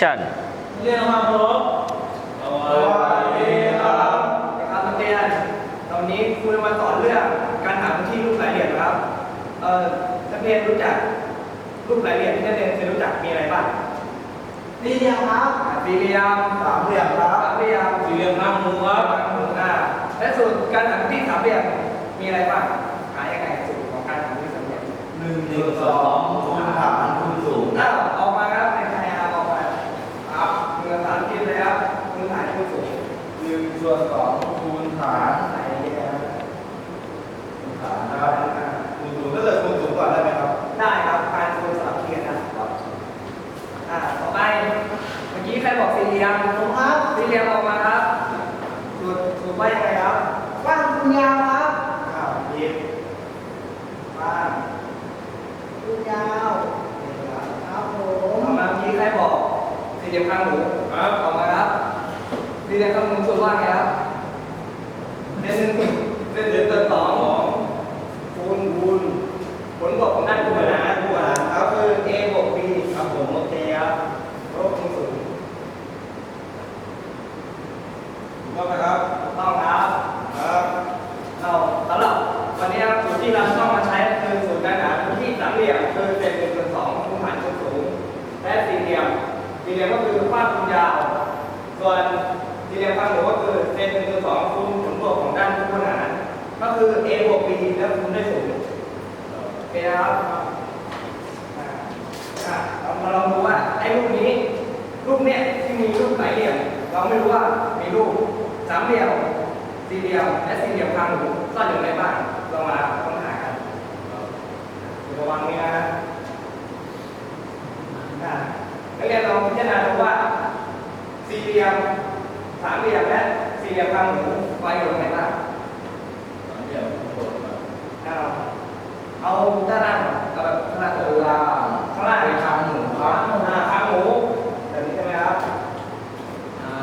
ชันเรียนมาพบสวัสดีครับนะครับนักเรียนตอนนี้ครูจะมาสอนเรื่องการหาพื้นที่รูปหลายเหลี่ยมนะครับเอ่อนักเรียนรู้จักรูปหลายเหลี่ยมที่นักเรียนเคยรู้จักมีอะไรบ้างนี่เรียนครับอ่าสี่เหลี่ยมสามเหลี่ยมครับสามเหลี่ยมสี่เหลี่ยมข้างหมูครับสามเหลี่ยมอ่าและสูตรการหาพื้นที่สามเหลี่ยมมีอะไรบ้างหายังไงสูตรของการหาพื้นที่สามเหลี่ยมหนึ่งหนึ่งสองคูณฐานคูณสูง อ้าวออกมาครับในใครเอาออกมาครับหนึ่งสามคิดเลยครับพื้นฐานคูณสูง หนึ่งส่วนสองคูณฐาน ไหนเนี่ย คูณฐานนะครับคูณสูงถ้าเกิดคูณสูงก่อนได้ไหมครับ ได้ครับการคูณสลับเทียนนะครับ อ่าต่อไปเมื่อกี้ใครบอกสี่เหลี่ยมผมครับสี่เหลี่ยมออกมาครับสูตรสูตร ว่ายังไงครับกว้างคูณยาวครับอ้าวผิดกว้างคูณยาวนี่ครับครับผมต่อมาเมื่อกี้ใครบอกสี่เหลี่ยมข้างหมูครับออกมาครับสี่เหลี่ยมข้างหมูสูตรว่าไงครับเส้นหนึ่งเส้นหนึ่งเติมสองคูณคูณผลบวกของด้านคูณหารคูณหารครับคือ a บวก b ครับผมโอเคครับลบคูณศูนย์ ถูกต้องไหมครับ ต้องครับ ครับ เราสำหรับวันนี้ครับสูตรที่เราต้องมาใช้ก็คือสูตรการหาพื้นที่สามเหลี่ยมคือเศษหนึ่งส่วนสองคูณหารคูณสูง และสี่เหลี่ยมสี่เหลี่ยมก็คือกว้างคูณยาว ส่วนสี่เหลี่ยมข้างหนูก็คือเศษหนึ่งส่วนสองคูณผลบวกของด้านคูณหารก็คือ a บวก b แล้วคูณด้วยศูนย์โอ เคครับอ่าอ่าเรามาลองดูว่าไอ้รูปนี้รูปเนี้ยที่มีรูปหลายเหลี่ยมเราไม่รู้ว่ามีรูปสามเหลี่ยมสี่เหลี่ยมและสี่เหลี่ยมข้างหนูซ่อนอยู่ในบ้านเรามาค้นหากันระวังนี่นะอ่านักเรียนลองพิจารณาดูว่าสี่เหลี่ยมสามเหลี่ยมและสี่เหลี่ยมข้างหนูไว้อยู่ตรงไหนบ้างสามเหลี่ยมทั้งหมดครับ เอาด้านหน้าก่อนเอาแบบขนางล่างตัวลาข้างล่างเป็นคำหมูครับอ่าข้างหมูแบบนี้ใช่ไหมครับใช่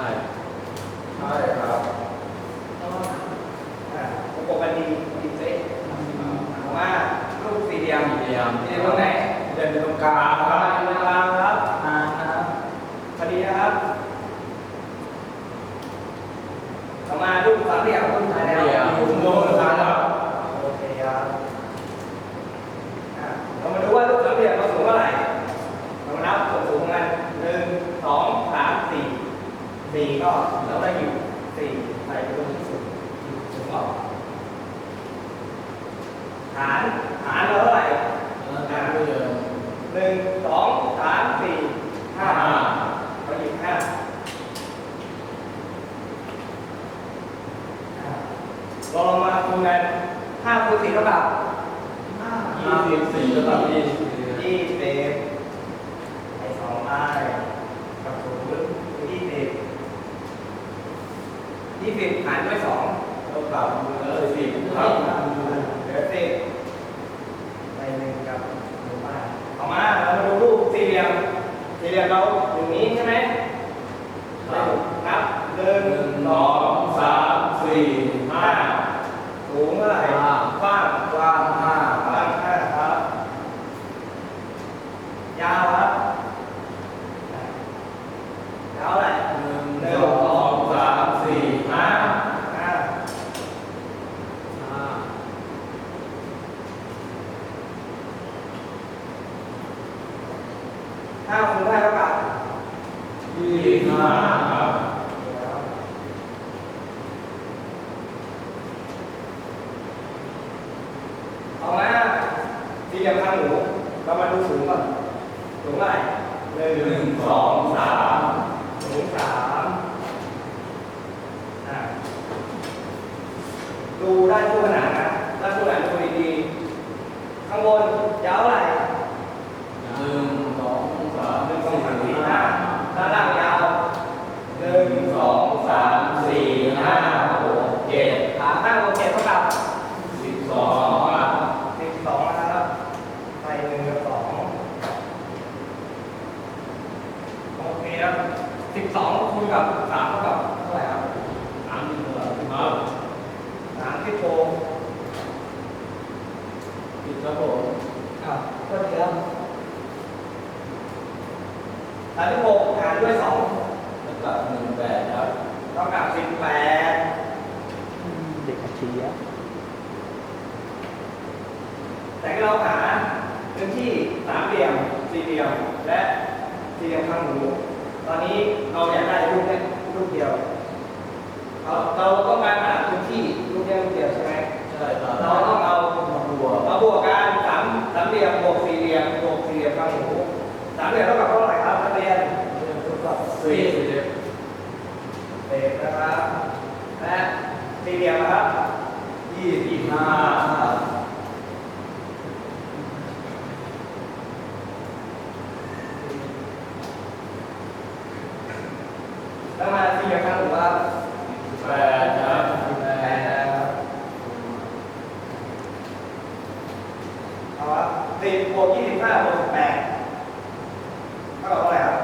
ใช่ครับอ่าประกบกันดีดีเซ็ตผมว่ารูปสี่เหลี่ยมสี่เหลี่ยมสี่เหลี่ยมตรงไหนเดินไปตรงกลางครับ อยู่ตรงกลางครับ อ่าครับ พอดีนะครับต่อมารูปสามเหลี่ยมรูปท้ายแล้ว อยู่โน้นครับ โอเคครับอ่าเรามาดูว่ารูปสามเหลี่ยมเราสูงเท่าไหร่เรามานับส่วนสูงของมันหนึ่งสองสามสี่สี่ก็เราได้อยู่สี่ใส่ไปตรงที่สุดสูงออก ฐานฐานเราเท่าไหร่อ่าไม่เยอะหนึ่งสองสามสี่ห้าเราหยิบห้าเราลองมาคูณกันห้าคูณสี่เท่ากับห้ายี่สิบสี่แล้วครับยี่สิบยี่สิบไอ้สองไอ้กับศูนย์ยี่สิบยี่สิบหารด้วยสองเท่ากับเออสิบคครัรับบ เหลือสิบในหนึ่งกับหนึ่งบ้านเอามาเรามาดูรูปสี่เหลี่ยม สี่เหลี่ยมเราอย่างนี้ใช่ไหม ครับ ครับหนึ่ง หนึ่ง ส ส อ อง งสามสี่ห้า ห้าสูงเท่าไหร่ ห้าก ว้าง กว้างห้าก ว้างห้าครับ ยาวครับยาวเท่าไหร่ หนึ่งสองสามสี่ห้า ห้า ห้า ห้าคูณห้าเท่ากับ ยี่สิบห้าครับ เอามา ที่เรียมข้างหนูเรามาดูสูงก่อนสูงเท่าไหร่หนึ่งหนึ่งสองสามสูงสามดูด้านคู่ขนานนะด้านคู่ขนานดูดีๆข้างบน ครับผมครับก็เดี๋ยวฐานที่หกหารด้วยสองเท่ากับหนึ่งแปดครับเท่ากับสิบแปดเด็กอัจฉริยะแต่เราหาพื้นที่สามเหลี่ยมสี่เหลี่ยมและสี่เหลี่ยมข้างหมูตอนนี้เราอยากได้รูปแค่รูปเดียวครับ ครับหรือว่าแปดครับแปดเอาละสิบบวกยี่สิบห้าบวกแปดเท่ากับเท่าไหร่ครับ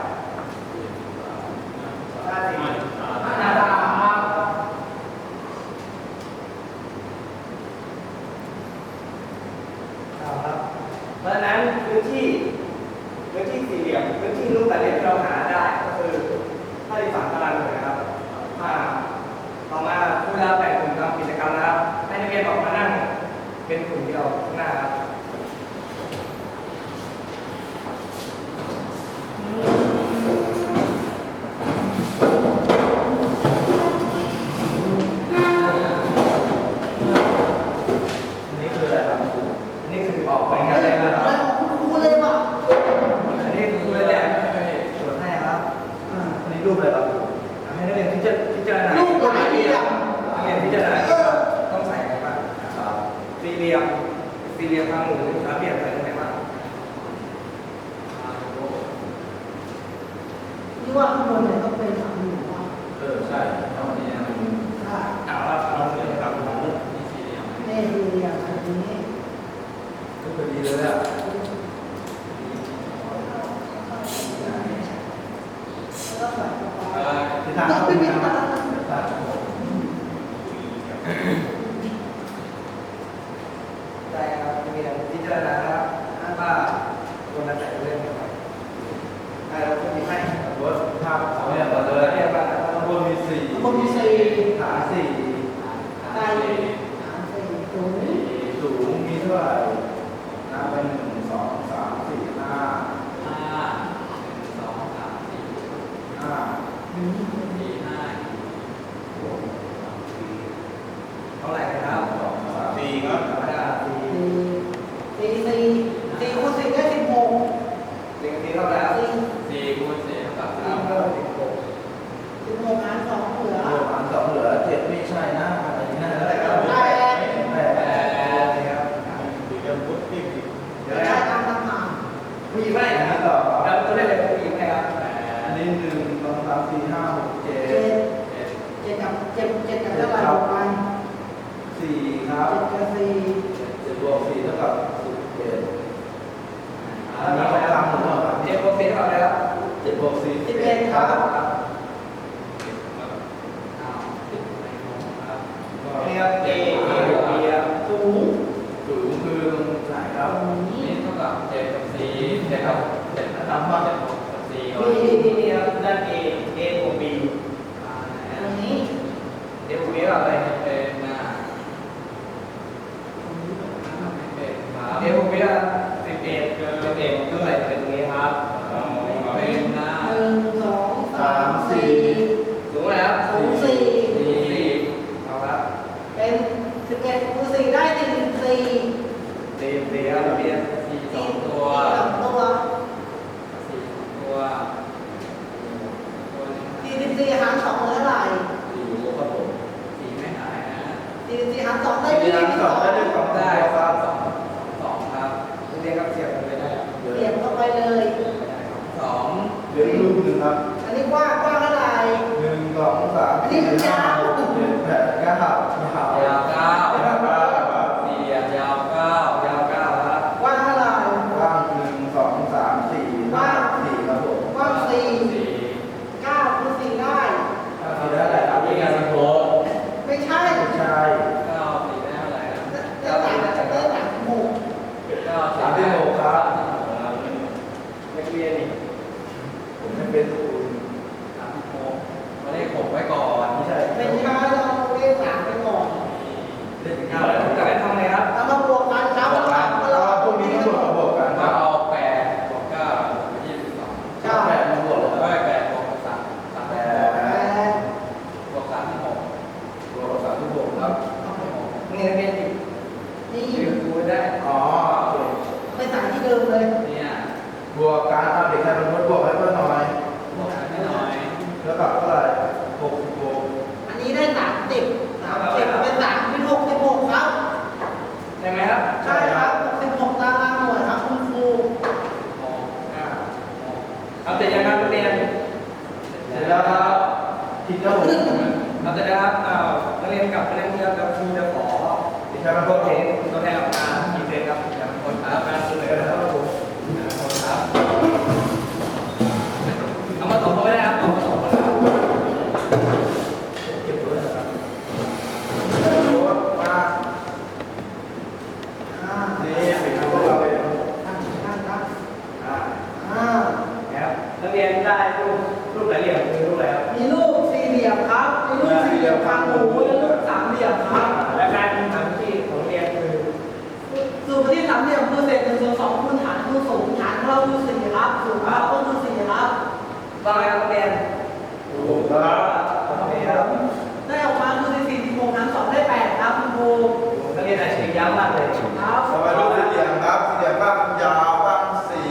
ห้าน้าสาครับเพราะฉะนั้นพื้นที่พื้นที่สี่เหลี่ยมพื้นที่รูปแบบที่เราหาได้ก็คือ53ตารางเมตร ที่ว่าข้างบนเนี่ยต้องเป็นสามเหลี่ยว่าเออใช่ตอนนี้มันถ้าถาาเราเรียนกับเราเรื่องนี่สี่เหลี่ยนี่สี่เหลี่ยมแบบนี้ดีเลยอะ สี่ห้าเท่าไหร่ครับสี่ครัธรรมดาสี่สี่สี่คูณสี่ได้สิบหกสี่สี่เท่าไหร่สี่คูณสี่เกสิบหกสิบหกหารสองเหลือหารสองเหลือเจ็ดไม่ใช่นะอะไรนั่นเท่าไหร่ครับแปดแปดแปดครับเดี๋ยวพุทธที่เดี๋ยวนะมีไหมนะครับต่อี่ห้าหกเจ็ดเจ็ดกับเจ็ดเจ็ดกับเท่าไหร่ออกไปสี่ครับเจ็ดกับสี่เจ็ดบวกสี่เท่ากับสิบเจ็ดอ่าแล้วครับเจ็ดบวกสี่เท่าไหร่แล้วเจ็ดบวกสี่สิบเอ็ดครับเรีเอเอเรียกสูงสูงคือตรไหครับเท่ากับเจ็ดกับสี่เจ็ดกับเจ็ดนะครับ Allahu Sayyidat Allahu Sayyidat วางกระเบนถูกครับกระเบนได้ออกมาคือสี่ที่บหกน้ำสองได้แปดครับคุณครูนักเรียนอาชีพยาวมากเลยครับสวัสดีครับเรียนครับเรียนบ้างยาวบ้างสี่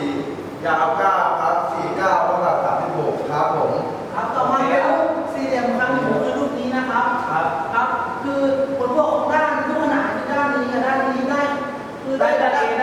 ยาวเก้าครับสี่เก้าแล้วก็สามสิบหกครับผมครับต่อมาแล้วสี่เหลี่ยมคำหนึ่งคือรูปนี้นะครับครับครับ คือผลพวกของด้านทุกขนาดด้านนี้กับด้านนี้ได้ คือได้ด้า